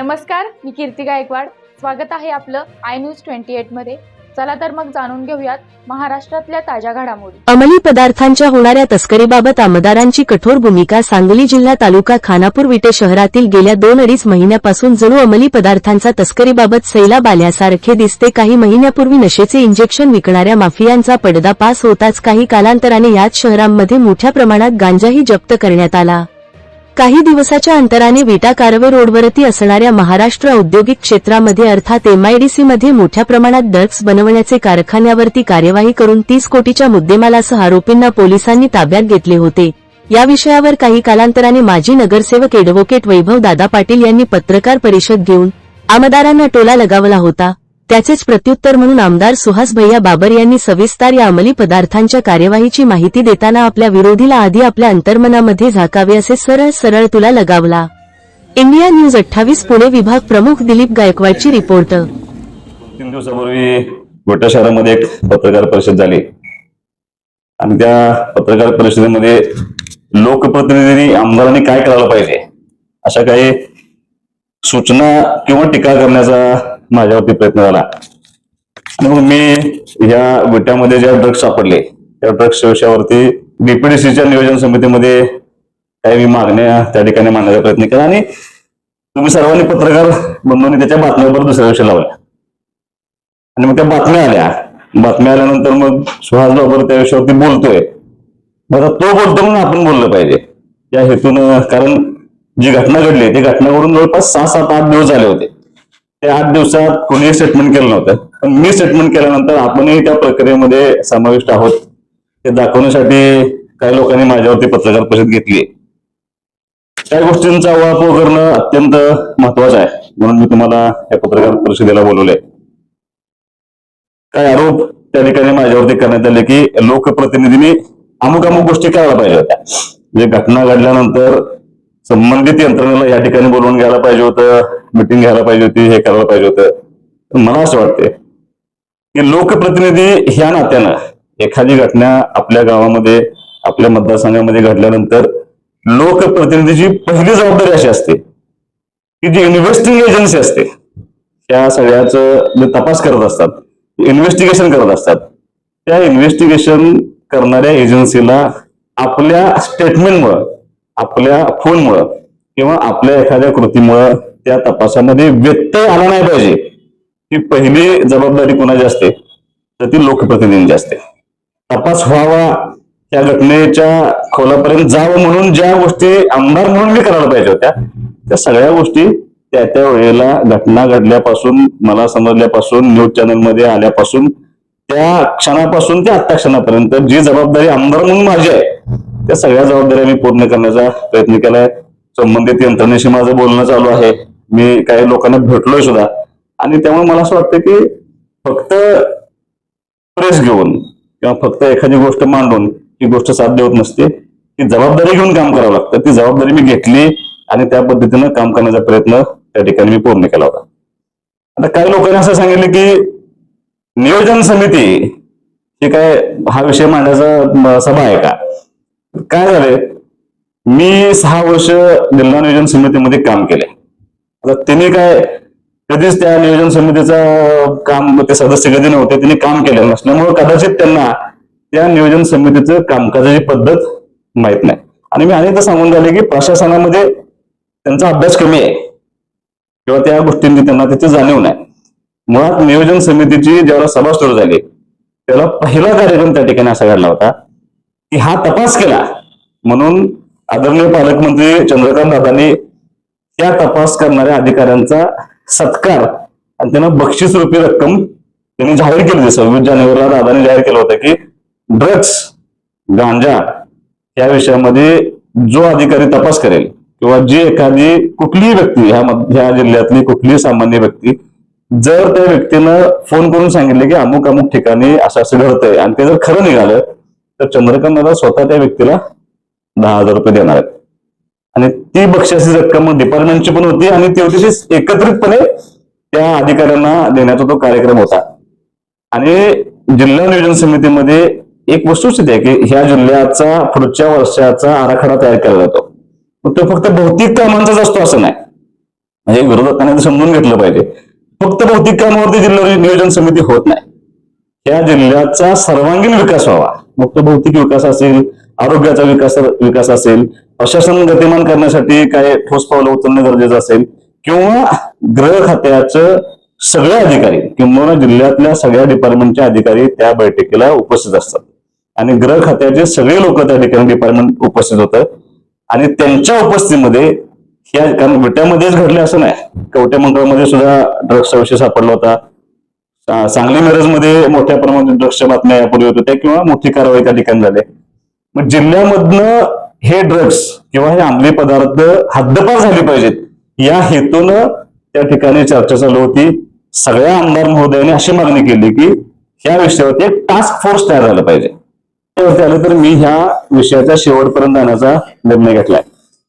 नमस्कार मी कीर्ती गायकवाड. स्वागत आहे आपलं आय न्यूज ट्वेंटी एटमध्ये. चला तर मग जाणून घेऊयात महाराष्ट्रातल्या ताज्या घडामोडी. अंमली पदार्थांच्या होणाऱ्या तस्करीबाबत आमदारांची कठोर भूमिका सांगली जिल्हा तालुका खानापूर विटे शहरातील गेल्या दोन अडीच महिन्यापासून जणू अंमली पदार्थांचा तस्करीबाबत सैलाब आल्यासारखे दिसते. काही महिन्यापूर्वी नशेचे इंजेक्शन विकणाऱ्या माफियांचा पडदा पास होताच काही कालांतराने याच शहरांमध्ये मोठ्या प्रमाणात गांजाही जप्त करण्यात आला. काही दिवसाच्या अंतराने विटा कारवे रोडवरती असणाऱ्या महाराष्ट्र औद्योगिक क्षेत्रामध्ये अर्थात एमआयडीसी मध्ये मोठ्या प्रमाणात ड्रग्ज बनवण्याचे कारखान्यावरती कार्यवाही करून तीस कोटीच्या मुद्देमालासह आरोपींना पोलिसांनी ताब्यात घेतले होते. या विषयावर काही कालांतराने माजी नगरसेवक एडव्होकेट वैभव दादा पाटील यांनी पत्रकार परिषद घेऊन आमदारांना टोला लगावला होता. त्याचेच प्रत्युत्तर म्हणून आमदार सुहास भैया बाबर यांनी सविस्तर या अंमली पदार्थांच्या कार्यवाहीची माहिती देताना आपल्या विरोधीला आधी आपल्या अंतर्मनामध्ये झाकावे असे सरळ सरळ तुला लगावला. इंडिया न्यूज अठ्ठावीस पुणे विभाग प्रमुख दिलीप गायकवाडची रिपोर्ट. तीन दिवसापूर्वी गोट्या शहरामध्ये एक पत्रकार परिषद झाली. आणि त्या पत्रकार परिषदेमध्ये लोकप्रतिनिधींनी आमदारांनी काय करायला पाहिजे? अशा काही सूचना किंवा टीका करण्याचा माझ्यावरती प्रयत्न झाला. मग मी या विट्यामध्ये ज्या ड्रग्ज सापडले त्या ड्रग्स विषयावरती बीपीडीसीच्या नियोजन समितीमध्ये काही मी मागण्या त्या ठिकाणी मांडण्याचा प्रयत्न केला आणि तुम्ही सर्वांनी पत्रकार बंधूंनी त्याच्या बातम्यावर दुसऱ्या विषय लावल्या. आणि मग त्या बातम्या आल्या. बातम्या आल्यानंतर मग सुहास बाबर त्या विषयावरती बोलतोय. मग तो बोलतो म्हणून आपण बोललं पाहिजे. या हेतून कारण जी घटना घडली ती घटना घडून जवळपास सहा सात आठ दिवस झाले होते. त्या आठ दिवसात कोणीही स्टेटमेंट केलं नव्हतं. पण मी स्टेटमेंट केल्यानंतर आपणही त्या प्रक्रियेमध्ये समाविष्ट आहोत. हे दाखवण्यासाठी काही लोकांनी माझ्यावरती पत्रकार परिषद घेतली त्या गोष्टींचा वापर करणं अत्यंत महत्वाचं आहे. म्हणून मी तुम्हाला या पत्रकार परिषदेला बोलवलंय. काय आरोप त्या ठिकाणी माझ्यावरती करण्यात आले की लोकप्रतिनिधींनी अमुक अमुक गोष्टी करायला पाहिजे होत्या. म्हणजे घटना घडल्यानंतर संबंधित यंत्रणेला या ठिकाणी बोलवून घ्यायला पाहिजे होतं मिटिंग घ्यायला पाहिजे होती हे करायला पाहिजे होतं. मला असं वाटतंय की लोकप्रतिनिधी ह्या नात्यानं एखादी घटना आपल्या गावामध्ये आपल्या मतदारसंघामध्ये घडल्यानंतर लोकप्रतिनिधीची पहिली जबाबदारी अशी असते की जी इन्व्हेस्टिंग एजन्सी असते. त्या सगळ्याच जे तपास करत असतात इन्व्हेस्टिगेशन करत असतात त्या इन्व्हेस्टिगेशन करणाऱ्या एजन्सीला आपल्या स्टेटमेंटमुळं आपल्या फोनमुळं किंवा आपल्या एखाद्या कृतीमुळं त्या तपासामध्ये व्यत्यय आला नाही पाहिजे. ही पहिली जबाबदारी कोणाची असते? तर ती लोकप्रतिनिधींची असते. तपास व्हावा त्या घटनेच्या खोलापर्यंत जावं म्हणून ज्या गोष्टी आमदार म्हणून मी करायला पाहिजे होत्या त्या सगळ्या गोष्टी त्या त्या वेळेला घटना घडल्यापासून मला समजल्यापासून न्यूज चॅनलमध्ये आल्यापासून त्या क्षणापासून ते आत्ता क्षणापर्यंत जी जबाबदारी आमदार म्हणून माझी आहे त्या सगळ्या जबाबदाऱ्या मी पूर्ण करण्याचा प्रयत्न केलाय. संबंधित यंत्रणेशी माझं बोलणं चालू आहे. मी काही लोकांना भेटलोय सुद्धा. आणि त्यामुळे मला असं वाटतं की फक्त प्रेस घेऊन किंवा फक्त एखादी गोष्ट मांडून ही गोष्ट साध्य होत नसते ती जबाबदारी घेऊन काम करावं लागतं. ती जबाबदारी मी घेतली आणि त्या पद्धतीनं काम करण्याचा प्रयत्न त्या ठिकाणी मी पूर्ण केला होता. आता काही लोकांनी असं सांगितलं की नियोजन समिती ही काय हा विषय मांडायचा सभा आहे का? काय झालंय? मी सहा वर्ष जिल्हा नियोजन समितीमध्ये काम केले आता तिने काय कधीच त्या नियोजन समितीचं काम ते सदस्य कधी नव्हते त्यांनी काम केलं नसल्यामुळे कदाचित त्यांना त्या नियोजन समितीचं कामकाजाची पद्धत माहीत नाही. आणि मी अनेकदा सांगून झाले की प्रशासनामध्ये त्यांचा अभ्यास कमी आहे. किंवा त्या गोष्टींची त्यांना त्याची जाणीव नाही. मुळात नियोजन समितीची ज्यावेळेला सभा सुरू झाली त्याला पहिला कार्यक्रम त्या ठिकाणी असा घडला होता. की हा तपास केला. म्हणून आदरणीय पालकमंत्री चंद्रकांत दादांनी त्या तपास करणाऱ्या अधिकाऱ्यांचा सत्कार आणि त्यांना बक्षीस रूपी रक्कम त्यांनी जाहीर केली. सव्वीस जानेवारीला दादाने जाहीर केलं होतं की ड्रग्स गांजा या विषयामध्ये जो अधिकारी तपास करेल किंवा जी एखादी कुठलीही व्यक्ती ह्या ह्या जिल्ह्यातली कुठलीही सामान्य व्यक्ती जर त्या व्यक्तीनं फोन करून सांगितले की अमुक अमुक ठिकाणी असं असं घडतंय आणि ते जर खरं निघालं तर चंद्रकांत दादा स्वतः त्या व्यक्तीला दहा हजार रुपये देणार आहेत. आणि ती बक्षाची रक्कम डिपार्टमेंटची पण होती आणि ती होती ती एकत्रितपणे त्या अधिकाऱ्यांना देण्याचा तो कार्यक्रम होता. आणि जिल्हा नियोजन समितीमध्ये एक वस्तुस्थिती आहे की ह्या जिल्ह्याचा पुढच्या वर्षाचा आराखडा तयार केला जातो. मग तो फक्त भौतिक कामांचाच असतो असं नाही. म्हणजे विरोधकांनी ते समजून घेतलं पाहिजे. फक्त भौतिक कामावरती जिल्हा नियोजन समिती होत नाही. या जिल्ह्याचा सर्वांगीण विकास व्हावा. मग तो भौतिक विकास असेल आरोग्याचा विकास विकास असेल प्रशासन गतिमान करण्यासाठी काय ठोस पावलं उचलणं गरजेचं असेल किंवा गृह खात्याचं सगळे अधिकारी किंवा जिल्ह्यातल्या सगळ्या डिपार्टमेंटचे अधिकारी त्या बैठकीला उपस्थित असतात. आणि गृह खात्याचे सगळे लोक त्या ठिकाणी डिपार्टमेंट उपस्थित होतं आणि त्यांच्या उपस्थितीमध्ये या कारण विट्यामध्येच घडले असं नाही. कवट्या मंगळमध्ये सुद्धा ड्रग्सचा विषय सापडला होता. सांगली मिरजमध्ये मोठ्या प्रमाणात ड्रग्सच्या बातम्या यापूर्वी होत्या किंवा मोठी कारवाई त्या ठिकाणी झाली. मग जिल्ह्यामधनं हे ड्रग्स किंवा हे अंमली पदार्थ हद्दपार झाले पाहिजेत या हेतूनं त्या ठिकाणी चर्चा चालू होती. सगळ्या आमदार महोदयांनी अशी मागणी केली की ह्या विषयावरती एक टास्क फोर्स तयार झाला पाहिजे. त्यावरती आलं तर मी ह्या विषयाच्या शेवटपर्यंत जाण्याचा निर्णय घेतलाय.